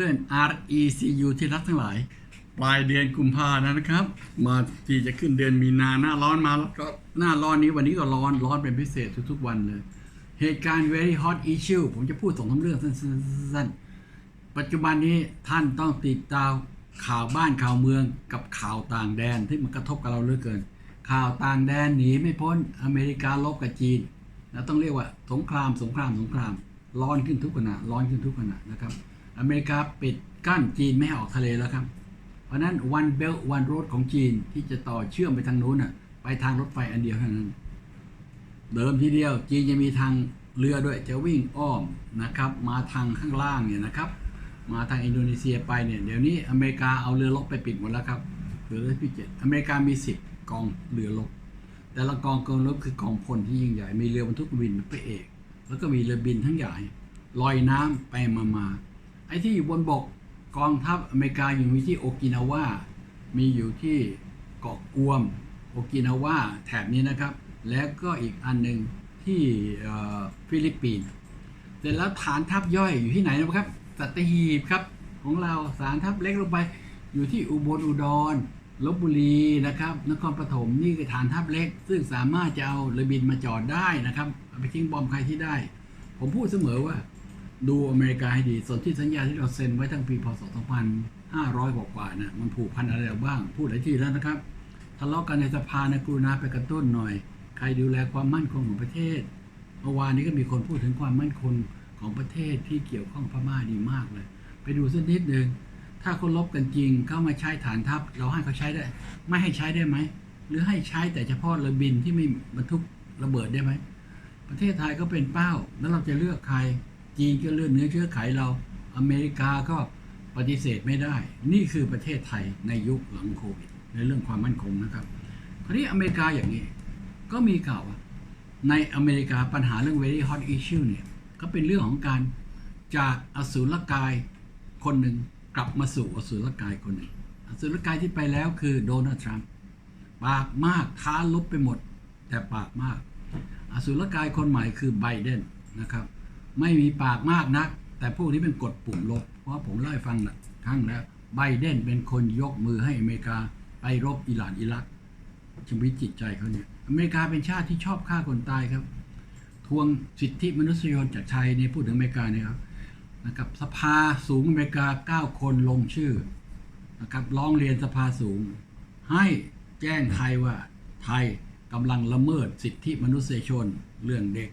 เพื่อน RECU ที่รักทั้งหลาย ปลายเดือนกุมภาแล้วนะครับ มาที่จะขึ้นเดือนมีนาหน้าร้อนมาแล้วก็หน้าร้อนนี้วันนี้ก็ร้อนร้อนเป็นพิเศษทุกๆวันเลย เหตุการณ์ very hot issue ผมจะพูดสองสาเรื่องสั้นๆ ปัจจุบันนี้ท่านต้องติดตามข่าวบ้านข่าวเมืองกับข่าวต่างแดนที่มันกระทบกับเราเหลือเกิน ข่าวต่างแดนหนีไม่พ้นอเมริกาลบกับจีนนะต้องเรียกว่าสงครามสงครามสงคราม ร้อนขึ้นทุกขณะร้อนขึ้นทุกขณะนะครับ อเมริกาปิดกั้นจีนไม่ให้ออกทะเลแล้วครับ เพราะนั้น one belt one road ของจีนที่จะต่อเชื่อมไปทางนู้นน่ะไปทางรถไฟอันเดียวเท่านั้น เดิมทีเดียวจีนจะมีทางเรือด้วยจะวิ่งอ้อมนะครับมาทางข้างล่างเนี่ยนะครับ มาทางอินโดนีเซียไปเนี่ยเดี๋ยวนี้อเมริกาเอาเรือรบไปปิดหมดแล้วครับเรือรบที่เจ็ดอเมริกามีสิบกองเรือรบแต่ละกองกองรบคือกองพลที่ยิ่งใหญ่มีเรือบรรทุกบินเป็นพระเอก แล้วก็มีเรือบินทั้งใหญ่ลอยน้ำไปมามา ไอ้ที่อยู่บนบกกองทัพอเมริกาอยู่มีที่โอกินาวา มีอยู่ที่เกาะกวม โอกินาวาแถบนี้นะครับ แล้วก็อีกอันหนึ่งที่ฟิลิปปินส์เสร็จแล้วฐานทัพย่อยอยู่ที่ไหนนะครับ สัตหีบครับ ของเราฐานทัพเล็กลงไป อยู่ที่อุบลอุดรลบบุรีนะครับ นครปฐมนี่คือฐานทัพเล็ก ซึ่งสามารถจะเอาเรือบินมาจอดได้นะครับเอาไปทิ้งบอมใครที่ได้ ผมพูดเสมอว่า ดูอเมริกาให้ดี ส่วนที่สัญญาที่เราเซ็นไว้ตั้งปีพศ 2500 กว่าๆนะมันผูกพันอะไรบ้าง พูดหลายทีแล้วนะครับทะเลาะกันในสภานะกรุณาไปกระตุ้นหน่อย ใครดูแลความมั่นคงของประเทศ เมื่อวานนี้ก็มีคนพูดถึงความมั่นคงของประเทศที่เกี่ยวข้องพม่าดีมากเลย ไปดูสักนิดหนึ่งถ้าเขาลบกันจริงเข้ามาใช้ฐานทัพ เราให้เขาใช้ได้ ไม่ให้ใช้ได้ไหม หรือให้ใช้แต่เฉพาะเรือบินที่ไม่บรรทุกระเบิดได้ไหม ประเทศไทยก็เป็นเป้า แล้วเราจะเลือกใคร จีนก็เลือกเนื้อเชื้อไขเรา อเมริกาก็ปฏิเสธไม่ได้ นี่คือประเทศไทยในยุคหลังโควิด ในเรื่องความมั่นคงนะครับ คราวนี้อเมริกาอย่างนี้ ก็มีข่าวว่าในอเมริกาปัญหาเรื่อง very hot issue เนี่ยก็เป็นเรื่องของการจากอสูรกายคนหนึ่งกลับมาสู่อสูรกายคนหนึ่งอสูรกายที่ไปแล้วคือโดนัลด์ทรัมป์ปากมากท้าลบไปหมด แต่ปากมาก อสุรกายคนใหม่คือไบเดนนะครับ ไม่มีปากมากนัก แต่พวกนี้เป็นกดปุ่มลบ เพราะผมเล่าให้ฟังนะครั้งแล้วไบเดนเป็นคนยกมือให้อเมริกาไปรบอิหร่านอิรักชีวิตจิตใจเขาเนี่ยอเมริกาเป็นชาติที่ชอบฆ่าคนตายครับ ทวงสิทธิมนุษยชนจากไทยเนี่ยพูดถึงอเมริกาเนี่ยครับนะครับสภาสูงอเมริกา 9 คนลงชื่อนะครับร้องเรียนสภาสูง ให้แจ้งไทยว่าไทยกำลังละเมิดสิทธิมนุษยชน เรื่องเด็ก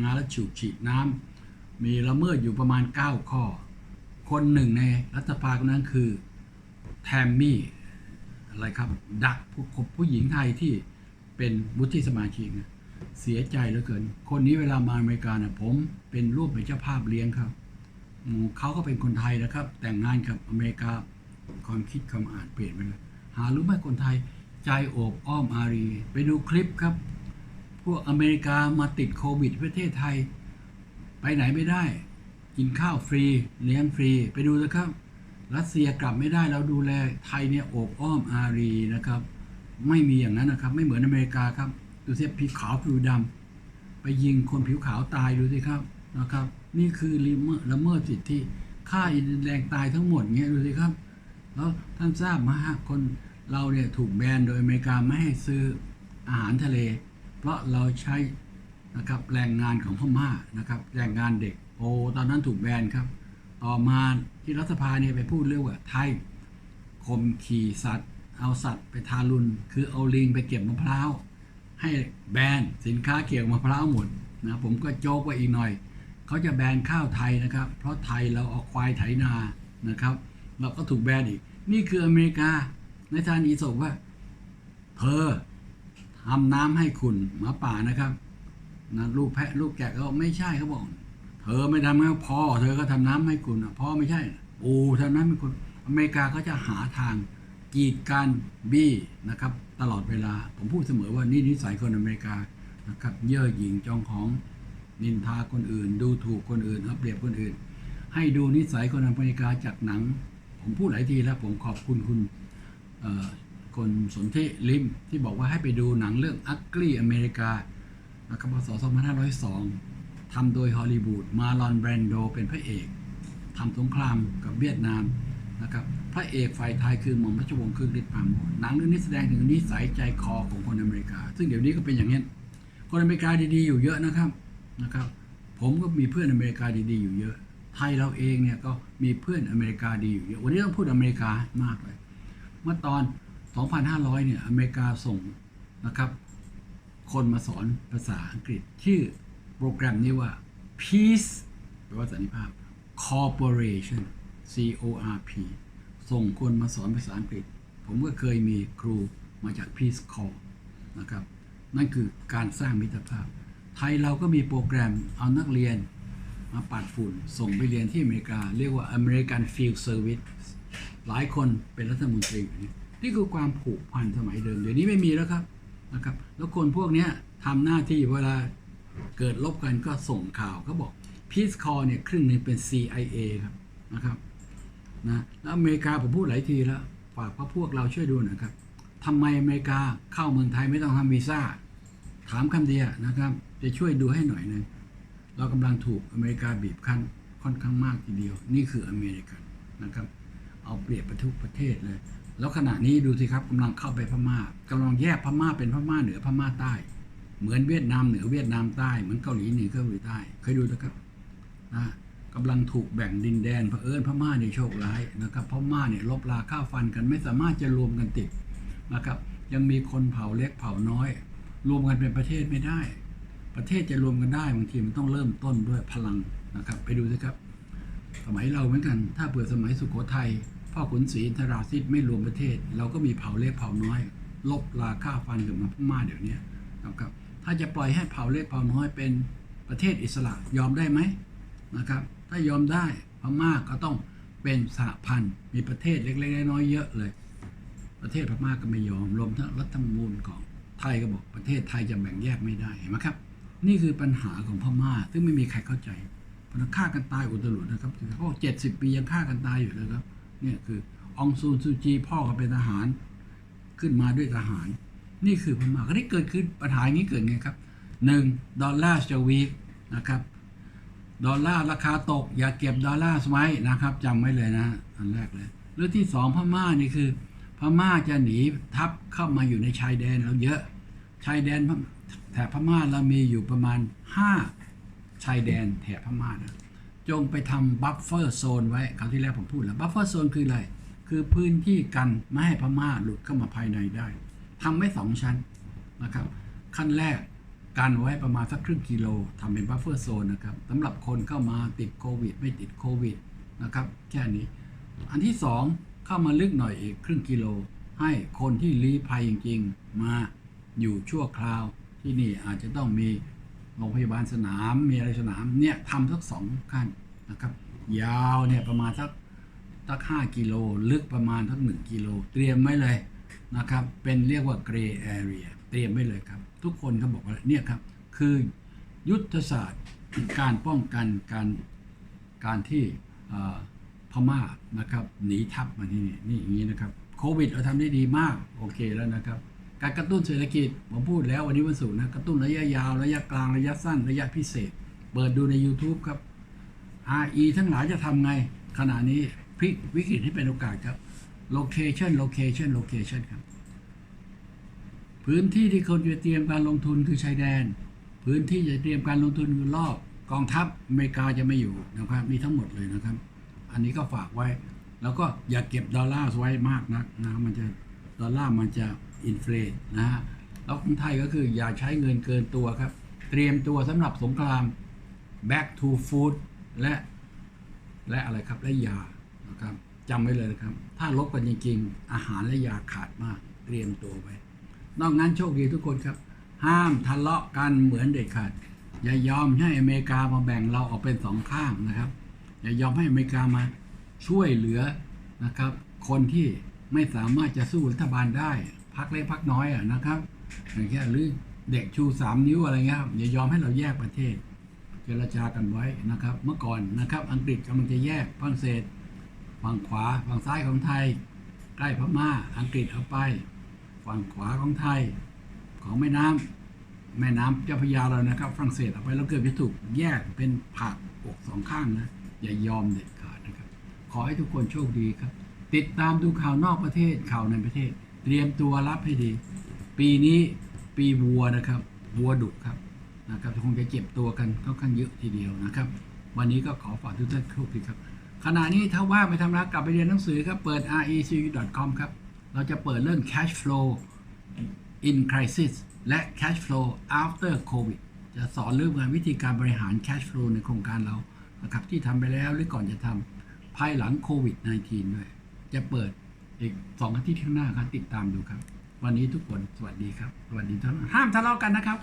งานและฉูกฉีดน้ำ มีละเมิดอยู่ประมาณ 9 ข้อ คนหนึ่งในรัฐสภาคนนั้นคือแทมมี่อะไรครับ ดักผู้ผู้หญิงไทยที่เป็นวุฒิสมาชิกเสียใจเหลือเกิน คนนี้เวลามาอเมริกาเนี่ยผมเป็นรูปเป็นเจ้าภาพเลี้ยงครับเขาก็เป็นคนไทยนะครับ แต่งงานกับอเมริกาความคิดคำอ่านเปลี่ยนไปเลยหารู้ไหมคนไทยใจโอบอ้อมอารี ไปดูคลิปครับ พวกอเมริกามาติดโควิดประเทศไทย ไปไหนไม่ได้ กินข้าวฟรี เลี้ยงฟรี ไปดูนะครับ รัสเซียกลับไม่ได้เราดูแลไทยเนี่ยโอบอ้อมอารีนะครับ ไม่มีอย่างนั้นนะครับ ไม่เหมือนอเมริกาครับ ดูสิผิวขาวผิวดำไปยิงคนผิวขาวตายดูสิครับนะครับ นี่คือละเมิดละเมิดสิทธิฆ่าอินแรงตายทั้งหมดเงี้ยดูสิครับ แล้วท่านทราบไหมฮะคนเราเนี่ยถูกแบนโดยอเมริกาไม่ให้ซื้ออาหารทะเล เพราะเราใช้ นะครับแรงงานของพม่านะครับแรงงานเด็กโอ้ตอนนั้นถูกแบนครับ ต่อมาที่รัฐสภาเนี่ยไปพูดเรื่องว่าไทยข่มขี่สัตว์ เอาสัตว์ไปทารุณคือเอาลิงไปเก็บมะพร้าวให้แบนสินค้าเกี่ยวกับมะพร้าวหมดนะผมก็โจกไว้อีกหน่อยเขาจะแบนข้าวไทยนะครับ เพราะไทยเราเอาควายไถนานะครับ เราก็ถูกแบนอีก นี่คืออเมริกาในทานอีสกว่าเธอทำน้ำให้คุณหมาป่านะครับ นะลูกแพะลูกแกะก็ไม่ใช่เขาบอก เธอไม่ทำให้พ่อเธอก็ทำน้ำให้คุณอะพ่อไม่ใช่ปูทำน้ำให้คุณอเมริกาก็จะหาทางกีดกันบี้นะครับ ตลอดเวลา ผมพูดเสมอว่านี่นิสัยคนอเมริกานะครับ เย่อหยิ่งจองของนินทาคนอื่น ดูถูกคนอื่นเอาเปรียบคนอื่น ให้ดูนิสัยคนอเมริกาจากหนัง ผมพูดหลายทีแล้วผมขอบคุณคุณคนสนธิลิมที่บอกว่าให้ไปดูหนังเรื่อง Ugly America นะครั บพศ2502ทำโดยฮอลลีวูดมาลอนแบรนโดเป็นพระเอกทำสงครามกับเวียดนามนะครับพระเอกฝ่ายไทยคือหม่อมราชวงศ์คึกฤทธิ์ปราโมชหนังเรื่องนี้แสดงถึงนิสัยใจคอของคนอเมริกา ซึ่งเดี๋ยวนี้ก็เป็นอย่างนี้คนอเมริกาดีๆอยู่เยอะนะครับนะครับ ผมก็มีเพื่อนอเมริกาดีๆอยู่เยอะ ไทยเราเองเนี่ยก็มีเพื่อนอเมริกาดีอยู่เยอะวันนี้ต้องพูดอเมริกามากเลยเมื่อตอน 2,500 เนี่ยอเมริกาส่งนะครับ คนมาสอนภาษาอังกฤษ ชื่อโปรแกรมนี้ว่า Peace แปลว่าสันติภาพ Corporation C O R P ส่งคนมาสอนภาษาอังกฤษ ผมก็เคยมีครูมาจาก Peace Corps นะครับ นั่นคือการสร้างมิตรภาพ ไทยเราก็มีโปรแกรมเอานักเรียนมาปัดฝุ่น ส่งไปเรียนที่อเมริกา เรียกว่า American Field Service หลายคนเป็นรัฐมนตรีนี่คือความผูกพันสมัยเดิม เดี๋ยวนี้ไม่มีแล้วครับ นะครับ แล้วคนพวกนี้ทำหน้าที่เวลาเกิดลบกันก็ส่งข่าวเขาบอก Peace Corps เนี่ยครึ่งหนึ่งเป็น CIA ครับนะครับนะแล้วอเมริกาผมพูดหลายทีแล้วฝากพระพวกเราช่วยดูหนะครับทำไมอเมริกาเข้าเมืองไทยไม่ต้องทำวีซ่า ถามคำเดียวนะครับ จะช่วยดูให้หน่อยหนึงเรากำลังถูกอเมริกาบีบคั้นค่อนข้างมากทีเดียว นี่คืออเมริกันนะครับ เอาเปรียบประทุกประเทศเลย แล้วขณะนี้ดูสิครับกำลังเข้าไปพม่ากำลังแยกพม่าเป็นพม่าเหนือพม่าใต้ เหมือนเวียดนามเหนือเวียดนามใต้เหมือนเกาหลีเหนือเกาหลีใต้เคยดูนะครับนะกำลังถูกแบ่งดินแดนเผอิญพม่าเนี่ยโชคร้ายนะครับพม่าเนี่ยลบลาข้าวฟันกันไม่สามารถจะรวมกันติดนะครับยังมีคนเผ่าเล็กเผ่าน้อย รวมกันเป็นประเทศไม่ได้ ประเทศจะรวมกันได้บางทีมันต้องเริ่มต้นด้วยพลังนะครับ ไปดูสิครับ สมัยเราเหมือนกัน ถ้าเผื่อสมัยสุโขทัย พ่อขุนศรีอินทราซิตไม่รวมประเทศ เราก็มีเผ่าเล็กเผ่าน้อย ลบลาค่าฟันกับมาพม่าเดี๋ยวนี้นะครับ ถ้าจะปล่อยให้เผ่าเล็กเผ่าน้อยเป็นประเทศอิสระยอมได้ไหมนะครับ ถ้ายอมได้พม่าก็ต้องเป็นสหพันธ์มีประเทศเล็กๆน้อยๆเยอะเลย ประเทศพม่าก็ไม่ยอมรวมทั้งรัฐธรรมนูญของไทยก็บอกประเทศไทยจะแบ่งแยกไม่ได้เห็นไหมครับ นี่คือปัญหาของพม่า ซึ่งไม่มีใครเข้าใจเพราะฉะนั้นฆ่ากันตายอุตลุดนะครับเขาบอกเจ็ดสิบปียังฆ่ากันตายอยู่เลยครับ เนี่ยคือองซูนซูจีพ่อก็เป็นทหารขึ้นมาด้วยทหาร นี่คือพม่าก็ได้เกิดขึ้นปัญหานี้เกิดไงครับหนึ่งดอลลาร์จะวีกนะครับดอลลาร์ราคาตก อย่าเก็บดอลลาร์ไว้นะครับจำไว้เลยนะอันแรกเลยเรื่องที่สองพม่านี่คือ พม่าจะหนีทัพเข้ามาอยู่ในชายแดนเราเยอะชายแดนแถบพม่าเรามีอยู่ประมาณห้าชายแดนแถบพม่านะ จงไปทำบัฟเฟอร์โซนไว้คราวที่แล้วผมพูดแล้วบัฟเฟอร์โซนคืออะไร คือพื้นที่กันไม่ให้พม่าหลุดเข้ามาภายในได้ทำไว้สองชั้นนะครับ ขั้นแรกกันไว้ประมาณสักครึ่งกิโลทำเป็นบัฟเฟอร์โซนนะครับสำหรับคนเข้ามาติดโควิด ไม่ติดโควิดนะครับแค่นี้ อันที่สองเข้ามาลึกหน่อยอีกครึ่งกิโล ให้คนที่ลี้ภัยจริง ๆ มาอยู่ชั่วคราวที่นี่อาจจะต้องมี โรงพยาบาลสนาม มีอะไรสนามเนี่ยทำสักสองขั้นนะครับ ยาวเนี่ยประมาณสักสักห้ากิโลลึกประมาณสักหนึ่งกิโลเตรียมไว้เลยนะครับ เป็นเรียกว่า gray area เตรียมไว้เลยครับ ทุกคนก็บอกว่าเนี่ยครับ คือยุทธศาสตร์การป้องกันการการที่พม่านะครับหนีทัพมาที่นี่นี่อย่างนี้นะครับโควิดเราทำได้ดีมากโอเคแล้วนะครับ การกระตุ้นเศรษฐกิจผมพูดแล้ววันนี้วันศุกร์นะกระตุ้นระยะยาวระยะกลางระยะสั้นระยะพิเศษ เปิดดูใน YouTube ครับ RE ทั้งหลายจะทำไง ขณะนี้พลิกวิกฤตให้เป็นโอกาสครับ location location location ครับ พื้นที่ที่คนจะเตรียมการลงทุนคือชายแดน พื้นที่จะเตรียมการลงทุนคือรอบกองทัพอเมริกาจะไม่อยู่นะครับมีทั้งหมดเลยนะครับ อันนี้ก็ฝากไว้ แล้วก็อย่าเก็บดอลลาร์ไว้มากนักนะมันจะดอลลาร์มันจะ อินฟลตนะฮะแล้วของไทยก็คืออย่าใช้เงินเกินตัวครับ เตรียมตัวสำหรับสงคราม back to food และ และอะไรครับ และยานะครับจำไว้เลยนะครับ ถ้าลบกันจริงๆ อาหารและยาขาดมาก เตรียมตัวไว้ นอกนั้นโชคดีทุกคนครับ ห้ามทะเลาะกันเหมือนเด็ดขาด อย่ายอมให้อเมริกามาแบ่งเราออกเป็นสองข้างนะครับ อย่ายอมให้อเมริกามาช่วยเหลือนะครับ คนที่ไม่สามารถจะสู้รัฐบาลได้ พักเล็กพักน้อยอะนะครับอย่างเงี้ยหรือเด็กชูสามนิ้วอะไรเงี้ยอย่ายอมให้เราแยกประเทศ เจรจากันไว้นะครับ เมื่อก่อนนะครับ อังกฤษกำลังจะแยกฝรั่งเศสฝั่งขวาฝั่งซ้ายของไทย ใกล้พม่า อังกฤษเอาไป ฝั่งขวาของไทย ของแม่น้ำแม่น้ำเจ้าพระยาเรานะครับฝรั่งเศสเอาไปแล้วเกิดจะถูกแยกเป็นผักอกสองข้างนะอย่ายอมเด็ดขาดนะครับ ขอให้ทุกคนโชคดีครับ ติดตามดูข่าวนอกประเทศข่าวในประเทศ เตรียมตัวรับให้ดี ปีนี้ปีวัวนะครับ วัวดุครับนะครับคงจะเจ็บตัวกันค่อนข้างเยอะทีเดียวนะครับ วันนี้ก็ขอฝากทุกท่านโชคดีครับขณะนี้ถ้าว่างไปทำงานกลับไปเรียนหนังสือครับ เปิด recu.com ครับ เราจะเปิดเรื่อง cash flow in crisis และ cash flow after covid จะสอนเรื่องการวิธีการบริหาร cash flow ในโครงการเรานะครับที่ทำไปแล้วหรือก่อนจะทำภายหลังโควิด -19 ด้วย จะเปิด อีกสอาทิตย์ข้างหน้าครับ ติดตามดูครับ วันนี้ทุกคนสวัสดีครับสวัสดีทุกท่านห้ามทะเลาะกันนะครับ